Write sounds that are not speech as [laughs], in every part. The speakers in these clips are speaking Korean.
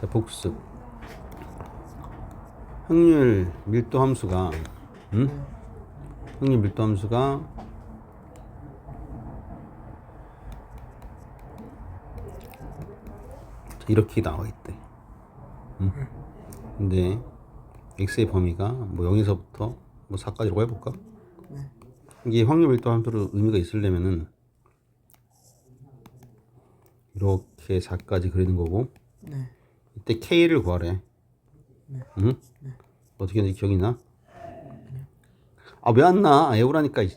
자, 복습. 확률 밀도 함수가, 응? 확률 밀도 함수가 자, 이렇게 나와 있대. 응? 근데 x의 범위가 뭐 0에서부터 뭐 4까지라고 해볼까? 이게 확률 밀도 함수로 의미가 있으려면은 이렇게 4까지 그리는 거고 네. 이때 K를 구하래. 응? 어떻게 했는지 기억이 나? 아, 왜 안 나? 에우라니까. 이-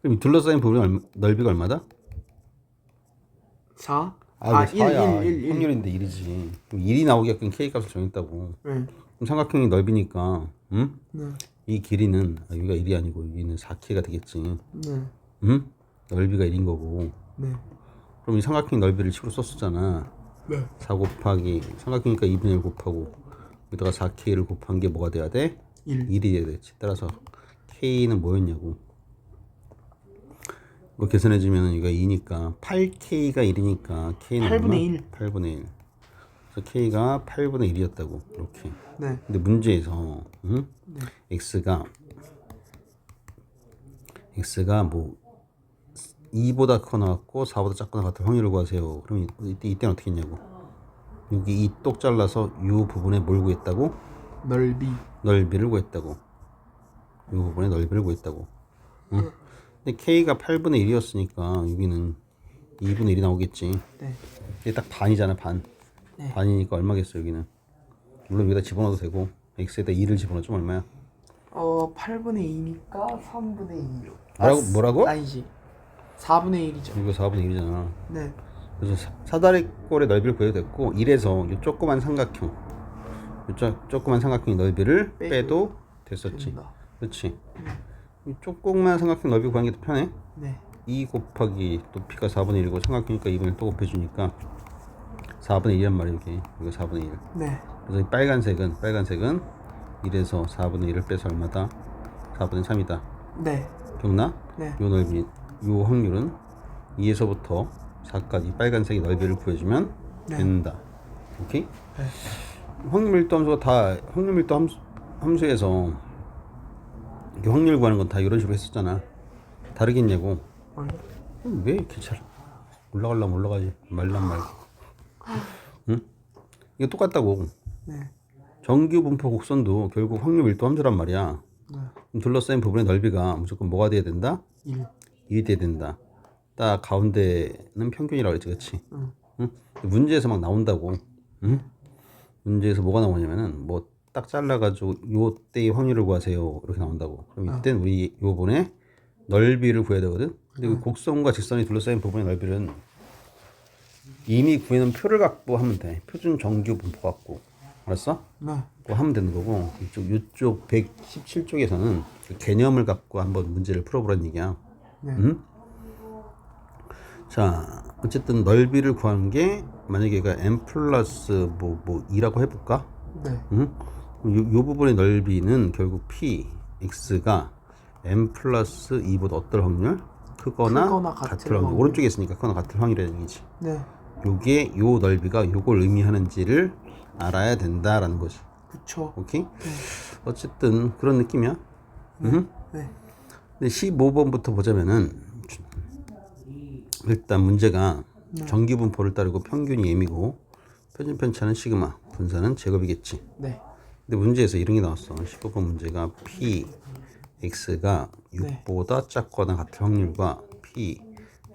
그럼 이 둘러싸인 얼마- 넓이가 얼마다? 4? 아, 아, 이게 1, 4야. 1, 1, 1. 확률인데 1이지. 그럼 1이 나오게끔 K 값을 정했다고. 네. 그럼 삼각형이 넓이니까, 응? 네. 이 길이는, 아, 여기가 1이 아니고 여기는 4K가 되겠지. 네. 응? 넓이가 1인 거고. 네. 그럼 이 삼각형 넓이를 식으로 썼었잖아. 네. 4 곱하기 삼각형이니까 2분의 1 곱하고 여기다가 4K를 곱한 게 뭐가 돼야 돼? 1. 1이 돼야 되지. 따라서 K는 뭐였냐고. 이거 계산해 주면 이거 2니까 8K가 1이니까 K는 8분의 얼마? 1. 8분의 1. 그래서 K가 8분의 1이었다고. 이렇게. 네. 근데 문제에서 응? x가 x가 뭐 2보다 크거나 같고 4보다 작거나 같은 확률을 구하세요. 그럼 이- 이때 이때는 어떻게 했냐고. 여기 이 똑 잘라서 이 부분에 뭘 구했다고? 넓이. 넓이를 구했다고. 이 부분에 넓이를 구했다고. 응? 근데 k가 8분의 1이었으니까 여기는 2분의 1이 나오겠지. 네. 이게 딱 반이잖아 반. 네. 반이니까 얼마겠어 여기는. 물론 여기다 집어넣어도 되고 x에다 2를 집어넣으면 얼마야? 어, 8분의 2니까 3분의 2로. 뭐라고- 뭐라고? 아니지. 4분의 1이죠. 이거 4분의 1이잖아. 네. 그래서 사- 사다리꼴의 넓이를 구해도 됐고 1에서 이 조그만 삼각형 이 쪼, 조그만 삼각형의 넓이를 빼도 빼도 됐었지. 된다. 그렇지. 이 조그만 삼각형 넓이 구하는 게 더 편해. 네. 2 곱하기 높이가 4분의 1이고 삼각형이니까 2분의 1또 곱해주니까 4분의 1이란 말이야 이게. 이거 4분의 1. 네. 그래서 이 빨간색은 빨간색은 1에서 4분의 1을 빼서 얼마다? 4분의 3이다. 네. 기억나? 네. 요 넓이, 요 확률은 2에서부터 4까지 빨간색의 넓이를 구해주면 네. 된다. 오케이? 네. 확률 밀도 함수가 다 확률 밀도 함수, 함수에서 이렇게 확률 구하는 건 다 이런 식으로 했었잖아. 다르겠냐고. 아니. 음, 왜 이렇게 잘 올라가려면 올라가지 말란 말고. 응? 이거 똑같다고. 네. 정규 분포 곡선도 결국 확률 밀도 함수란 말이야. 네. 둘러싸인 부분의 넓이가 무조건 뭐가 돼야 된다? 1. 1이 돼야 된다. 딱 가운데는 평균이라고 그랬지, 그렇지? 응. 응? 문제에서 막 나온다고. 응? 문제에서 뭐가 나오냐면은 뭐 딱 잘라가지고 요때의 확률을 구하세요 이렇게 나온다고. 그럼 이때는 우리 요번에 넓이를 구해야 되거든. 근데 그 곡선과 직선이 둘러싸인 부분의 넓이는 이미 구해놓은 표를 갖고 하면 돼. 표준 정규 분포 갖고. 알았어? 네. 그거 하면 되는 거고 이쪽 이쪽 117쪽에서는 그 개념을 갖고 한번 문제를 풀어보라는 얘기야. 네. 음? 자, 어쨌든 넓이를 구하는 게 만약에 얘가 m 플러스 뭐 뭐 2라고 해볼까? 네. 음? 요, 요 부분의 넓이는 결국 p x가 m 플러스 2보다 어떨 확률? 크거나, 크거나 같을, 같을 확률. 확률. 오른쪽에 있으니까 크거나 같을 확률이라는 얘기지. 네. 요게 요 넓이가 요걸 의미하는지를 알아야 된다라는 거지. 그쵸. 오케이? 어쨌든 그런 느낌이야. 음? 네. 근데 15번부터 보자면은 일단 문제가 정기 분포를 따르고 평균이 m이고 표준 편차는 시그마, 분산은 제곱이겠지. 네. 근데 문제에서 이런 게 나왔어. 15번 문제가 p x가 6보다 작거나 같을 확률과 p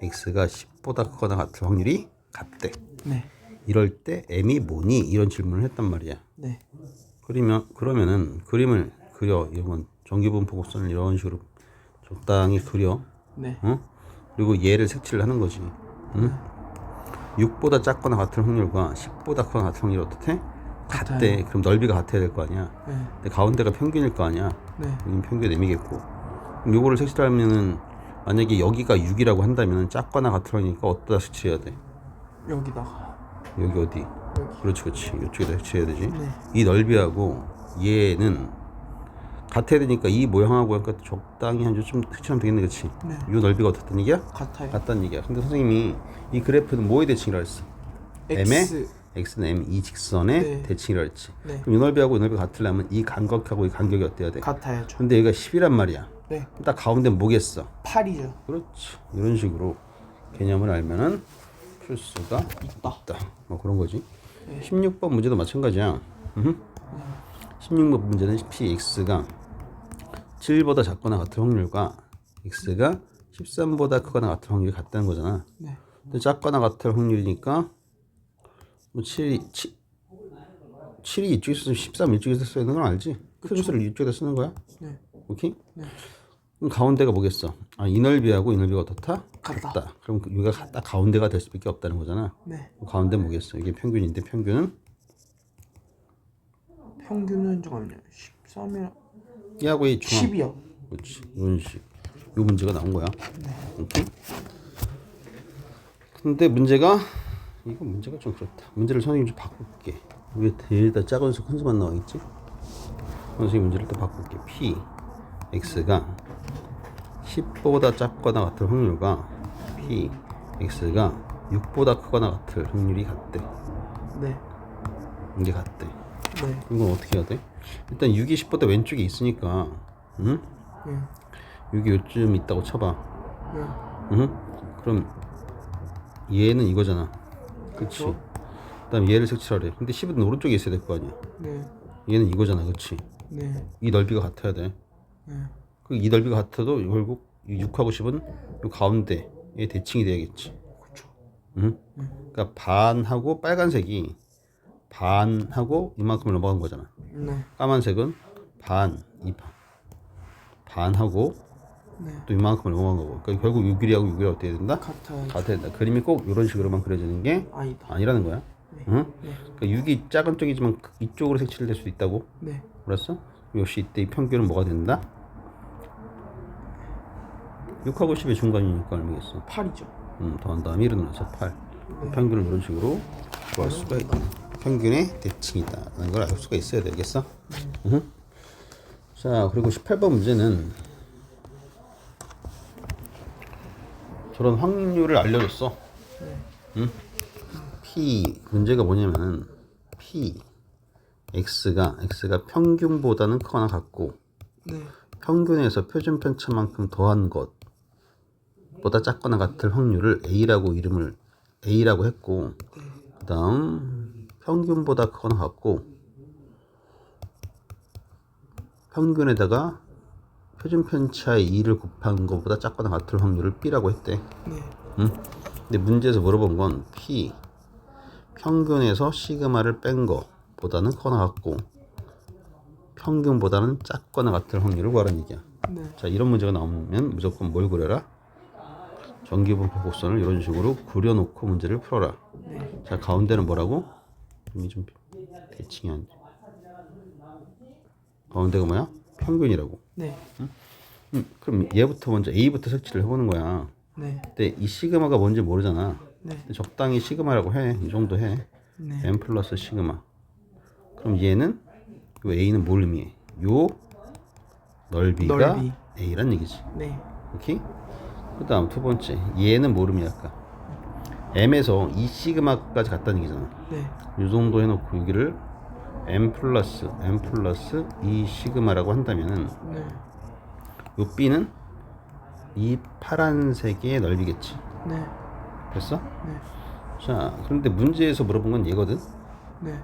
x가 10보다 크거나 같을 확률이 같대. 네. 이럴 때 m이 뭐니? 이런 질문을 했단 말이야. 네. 그러면 그러면은 그림을 그려 이건 정기 분포 곡선을 이런 식으로 적당히 그려 네. 어? 그리고 얘를 색칠을 하는 거지 응? 6보다 작거나 같은 확률과 10보다 크거나 같은 확률이 어떻대? 같대 그럼 넓이가 같아야 될 거 아니야 네. 근데 가운데가 평균일 거 아니야 네. 여긴 평균 m이겠고 그럼 요거를 색칠하면은 만약에 여기가 6이라고 한다면 작거나 같은 확률이니까 어디다 색칠해야 돼? 여기다가. 여기 어디? 여기. 그렇지 그렇지 이쪽에다 색칠해야 되지 네. 이 넓이하고 얘는 같아야 되니까 이 모양하고 약간 적당히 한 요즘 색칠하면 되겠네 그치? 네. 이 넓이가 어떻단 얘기야? 같아요. 같다는 얘기야 근데 선생님이 이 그래프는 뭐의 대칭이라 했어? m의 X. x는 m 이 직선의 네. 대칭이라 했지. 네. 그럼 이 넓이하고 이 넓이가 같으려면 이 간격하고 이 간격이 어때야 돼? 같아야죠. 근데 얘가 10이란 말이야. 네. 딱 가운데 뭐겠어? 8이죠. 그렇지. 이런 식으로 개념을 알면은 풀 수가 있다. 있다. 뭐 그런 거지. 16번 문제도 마찬가지야. 음. 16번 문제는 px가 7보다 작거나 같은 확률과 x가 13보다 크거나 같은 확률이 같다는 거잖아. 네. 근데 작거나 같을 확률이니까 뭐 7이 7, 7이 이쪽에서 13 이쪽에서 써야 되는 건 알지? 큰 수를 이쪽에다 쓰는 거야. 네. 오케이? 네. 그럼 가운데가 뭐겠어? 아, 이 넓이하고 이 넓이가 어떻다? 같다. 그럼 그 여기가 딱 가운데가 될 수밖에 없다는 거잖아. 네. 그럼 가운데 뭐겠어? 이게 평균인데 평균은 평균은 잠깐만요. 13이랑 이하고 이 중앙 10이요. 그렇지 이런 식. 요 문제가 나온 거야. 오케이. 근데 문제가 이거 문제가 좀 그렇다. 문제를 선생님 좀 바꿀게. 이게 대다 작은 수 큰 수만 나와있지? 선생님 문제를 또 바꿀게. p x가 10보다 작거나 같을 확률과 p x가 6보다 크거나 같을 확률이 같대. 네. 이게 같대. 네. 이건 어떻게 해야 돼? 일단 6이 10보다 왼쪽에 있으니까, 응? 네. 6이 요쯤 있다고 쳐봐. 네. 응? 그럼 얘는 이거잖아. 그치? 그 다음 얘를 색칠하래. 근데 10은 오른쪽에 있어야 될 거 아니야. 네. 얘는 이거잖아. 그치? 네. 이 넓이가 같아야 돼. 네. 그이 넓이가 같아도 결국 이 6하고 10은 요 가운데에 대칭이 돼야겠지. 그렇죠. 응? 그러니까 반하고 빨간색이 반하고 이만큼을 넘어간 거잖아. 네. 까만색은 반, 이 반. 반하고 네. 또 이만큼을 넘어간 거고. 그러니까 결국 6일이하고 6일이 어떻게 된다? 같아요. 같아야 된다. 그림이 꼭 이런 식으로만 그려지는 게 아니다. 아니라는 거야. 네. 응? 네. 그러니까 6이 작은 쪽이지만 이쪽으로 색칠될 수도 있다고. 네. 알았어? 역시 이때 이 평균은 뭐가 된다? 6하고 10의 중간이니까 얼마겠어? 8이죠. 음, 더한 다음에 1을 넣어서 8. 평균을 이런 식으로 구할 수가 있다. 평균의 대칭이다라는 걸 알 수가 있어야 되겠어? 음. 자, 그리고 18번 문제는 저런 확률을 알려줬어. 응? P 문제가 뭐냐면은 P X가 X가 평균보다는 크거나 같고 네. 평균에서 표준 편차만큼 더한 것보다 작거나 같을 확률을 A라고 이름을 A라고 했고 그다음 평균보다 크거나 같고 평균에다가 표준 편차의 2를 곱한 것보다 작거나 같을 확률을 B라고 했대. 네. 응? 근데 문제에서 물어본 건 P 평균에서 시그마를 뺀 거보다는 크거나 같고 평균보다는 작거나 같을 확률을 구하라는 얘기야. 네. 자 이런 문제가 나오면 무조건 뭘 그려라? 전기분포 곡선을 이런 식으로 그려놓고 문제를 풀어라. 네. 자 가운데는 뭐라고? 이미 좀 대칭이 안 돼. 가운데가 뭐야? 평균이라고. 네. 음, 그럼 얘부터 먼저 A부터 색칠을 해보는 거야. 네. 근데 이 시그마가 뭔지 모르잖아. 네. 적당히 시그마라고 해. 이 정도 해. 네. m 플러스 시그마. 그럼 얘는 요 a는 뭘 의미해? 요 넓이가 넓이. a란 얘기지. 네. 오케이? 그다음 두 번째 얘는 뭘 의미할까? M에서 이 시그마까지 갔다는 얘기잖아. 네. 요 정도 해놓고 여기를 m 플러스 m 플러스 이 시그마라고 한다면은 네. 요 b는 이 파란색의 넓이겠지. 네. 됐어? 네. 자, 그런데 문제에서 물어본 건 얘거든. 네.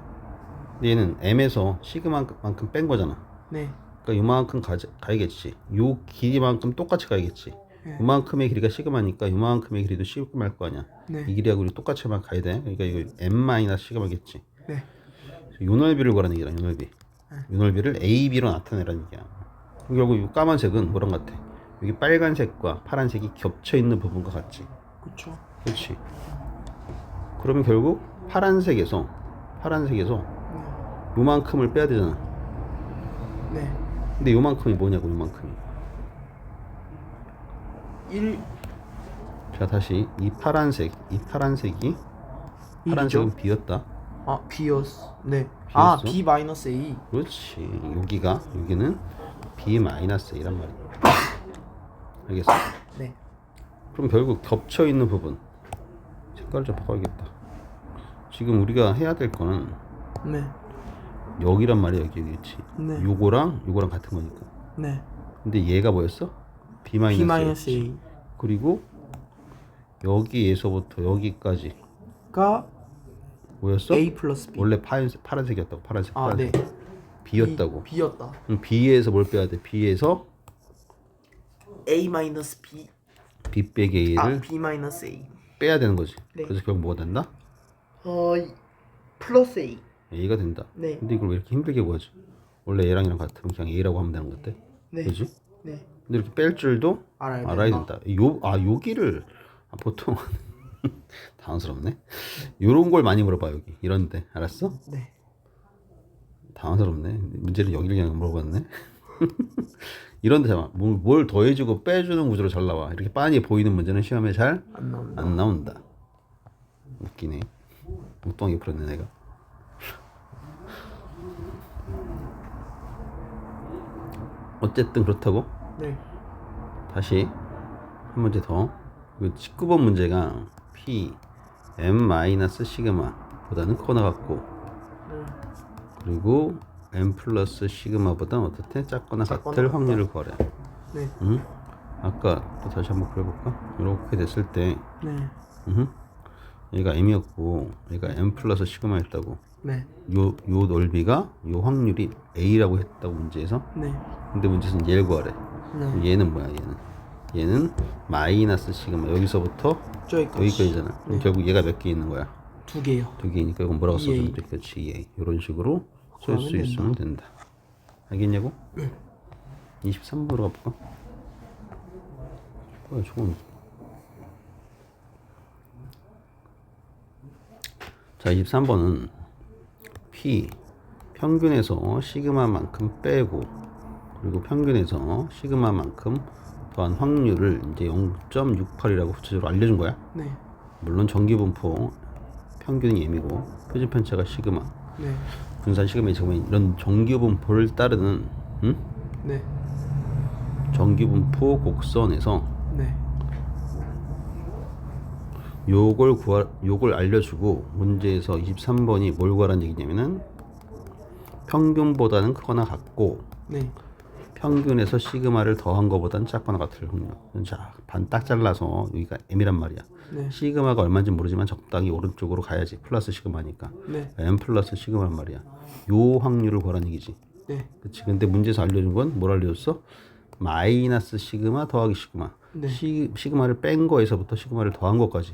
근데 얘는 m에서 시그마만큼 뺀 거잖아. 네. 그러니까 요만큼 가, 가야겠지. 요 길이만큼 똑같이 가야겠지. 네. 요만큼의 길이가 시그마니까 요만큼의 길이도 시그마일 거 아니야. 네. 이 길이하고 똑같이만 가야 돼. 그러니까 이거 m 마이너스 시그마겠지. 네. 요 넓이를 구하라는 얘기야. 요 넓이. 요 넓이를 AB로 나타내라는 얘기야. 결국 이 까만색은 뭐랑 같아? 여기 빨간색과 파란색이 겹쳐 있는 부분과 같지. 그쵸. 그렇지. 그러면 결국 파란색에서 파란색에서 네. 요만큼을 빼야 되잖아. 네. 근데 요만큼이 뭐냐고 요만큼이. 1 자 다시 이 파란색 이 파란색이 파란색은 비었다. 아, B였어. 네. 아, B였어? B 마이너스 A. 그렇지. 여기가 여기는 B 마이너스 A란 말이야. 알겠어? 네. 그럼 결국 겹쳐 있는 부분 색깔 좀 바꿔야겠다. 지금 우리가 해야 될 거는 네. 여기란 말이야 여기 여기지. 네. 요거랑 요거랑 같은 거니까. 네. 근데 얘가 뭐였어? B 마이너스. A. 그리고 여기에서부터 여기까지 가 뭐였어? A 플러스 B. 원래 파란색, 파란색이었다고 파란색 아, 네. 파란색 B였다고 B, B였다. 그럼 B에서 뭘 빼야 돼? B에서 A 마이너스 B. B 빼기 아, A를 B 마이너스 A. 빼야 되는 거지 네. 그래서 결국 뭐가 된다? 어, 이- 플러스 A. A가 된다 네. 근데 이걸 왜 이렇게 힘들게 구하지? 원래 얘랑 얘랑 같으면 그냥 A라고 하면 되는 건데 네. 그지? 네. 근데 이렇게 뺄 줄도 알아야 알아야 된다. 된다 요, 아 여기를 아, 보통 [laughs] 당황스럽네 요런 걸 많이 물어봐 여기 이런데 알았어? 네. 당황스럽네. 문제는 여기를 그냥 물어봤네. [laughs] 이런데 잠깐 뭘, 뭘 더해주고 빼주는 구조로 잘 나와. 이렇게 빤히 보이는 문제는 시험에 잘 안. 나온다. 웃기네. 엉뚱하게 풀었네 내가. 어쨌든 그렇다고 네. 다시 한 문제 더. 그 19번 문제가 P M 마이너스 시그마 보다는 커 나갔고 네. 그리고 m 플러스 시그마보다 어떻게 작거나 작거나 같을 같다. 확률을 구하래. 네. 응? 아까 또 다시 한번 그려볼까? 이렇게 됐을 때, 네. 응? 얘가 m이었고, 얘가 m 플러스 시그마였다고. 네. 요, 요 넓이가, 요 확률이 a라고 했다고 문제에서. 네. 근데 문제에서는 얘를 구하래. 네. 얘는 뭐야, 얘는? 얘는 마이너스 시그마. 여기서부터 저기까지. 여기까지잖아. 그럼 결국 얘가 몇 개 있는 거야? 두 개요. 두 개니까 이건 뭐라고 EA. 써주면 돼? 그렇지, EA. 이런 식으로 쓸 수 있으면 된다. 알겠냐고? 23번으로 가볼까? 뭐야, 저건. 자, 23번은 P 평균에서 시그마만큼 빼고 그리고 평균에서 시그마만큼 더한 확률을 이제 0.68이라고 구체적으로 알려준 거야. 네. 물론 전기분포 평균이 m이고 표준 편차가 시그마 네. 분산 시그마의 지금 이런 전기분포를 따르는 음? 네. 전기분포 곡선에서 네. 요걸 구하 요걸 알려주고 문제에서 23번이 뭘 구하라는 얘기냐면은 평균보다는 크거나 같고 네. 평균에서 시그마를 더한 것보다는 작거나 같을 확률. 자, 반 딱 잘라서 여기가 m이란 말이야. 네. 시그마가 얼마인지 모르지만 적당히 오른쪽으로 가야지. 플러스 시그마니까. 네. m 플러스 시그마란 말이야. 요 확률을 구하라는 얘기지. 네. 그치. 근데 문제에서 알려준 건 뭘 알려줬어? 마이너스 시그마 더하기 시그마. 네. 시, 시그마를 뺀 거에서부터 시그마를 더한 것까지.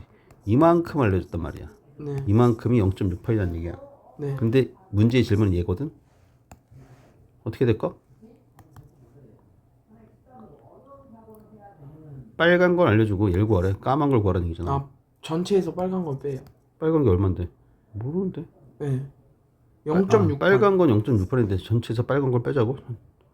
이만큼 알려줬단 말이야. 네. 이만큼이 0.68이라는 얘기야. 네. 근데 문제의 질문은 얘거든? 어떻게 될까? 빨간 걸 알려주고 얘를 구하래. 까만 걸 구하라는 얘기잖아. 아, 전체에서 빨간 걸 빼요. 빨간 게 얼만데? 모르는데. 네. 아, 0.6 빨간 건 0.68인데 전체에서 빨간 걸 빼자고?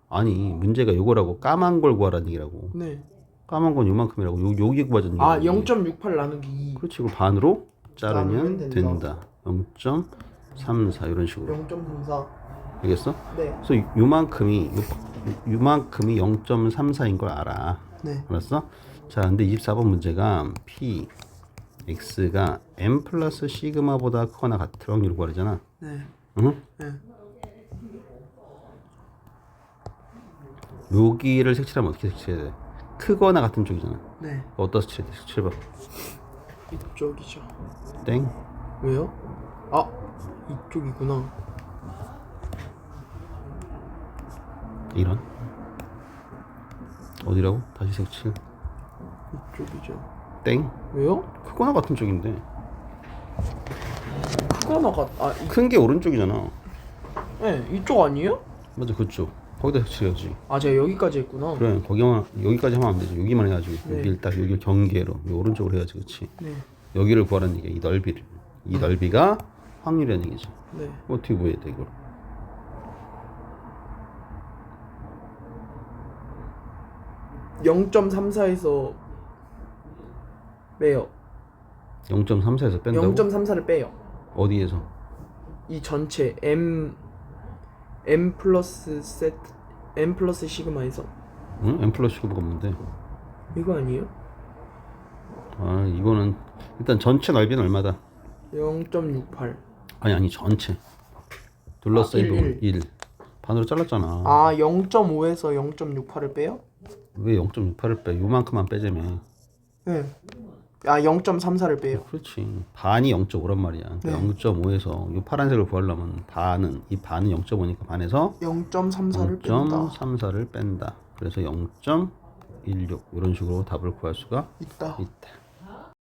아니 문제가 요거라고 까만 걸 구하라는 얘기라고 네. 까만 건 요만큼이라고 요, 여기 구하자는 아, 얘기라고. 0.68 나누기 2. 그렇지 이걸 반으로 자르면 된다, 된다. 0.34 이런 식으로 0.34. 알겠어? 네. 그래서 요- 요만큼이 요, 요만큼이 0.34인 걸 알아 네. 알았어? 자 근데 24번 문제가 P X가 M 플러스 시그마보다 크거나 같을 확률을 구하잖아 네. 응? 네. 여기를 색칠하면 어떻게 색칠해야 돼? 크거나 같은 쪽이잖아. 네. 색칠해야 돼? 색칠해봐. 이쪽이죠. 땡. 왜요? 아, 이쪽이구나. 이런. 어디라고? 다시 색칠. 이쪽이죠. 땡. 왜요? 크거나 같은 쪽인데. 크거나가 아, 이, 큰 게 오른쪽이잖아. 네, 이쪽 아니에요? 맞아, 그쪽. 거기다 색칠해야지. 아, 제가 여기까지 했구나. 그래, 거기만, 여기까지 하면 안 되지. 여기만 해야지. 네. 여기를 딱, 여기 경계로. 이 오른쪽으로 해야지, 그치? 네. 여기를 구하라는 얘기야, 이 넓이를. 이 넓이가 확률이라는 얘기지. 네. 어떻게 구해야 돼, 이걸? 영 0.34에서 빼요. 0.34에서 뺀다고? 0.34를 빼요. 어디에서? 이 전체 m m 플러스 세트 m 플러스 시그마에서 응? M 플러스 시그마가 뭔데? 이거 아니에요? 아 이거는 일단 전체 넓이는 얼마다? 0.68 아니 아니 전체 둘러싸인 아, 부분 1 반으로 잘랐잖아 아 0.5에서 0.68을 빼요? 왜 0.68을 빼 요만큼만 빼자며 네. 아 0.34를 빼요. 그렇지 반이 0.5란 말이야 네. 0.5에서 이 파란색을 구하려면 반은 이 반은 0.5니까 반에서 0.34를 뺀다. 0.34를 뺀다 그래서 0.16 이런 식으로 답을 구할 수가 있다. 있다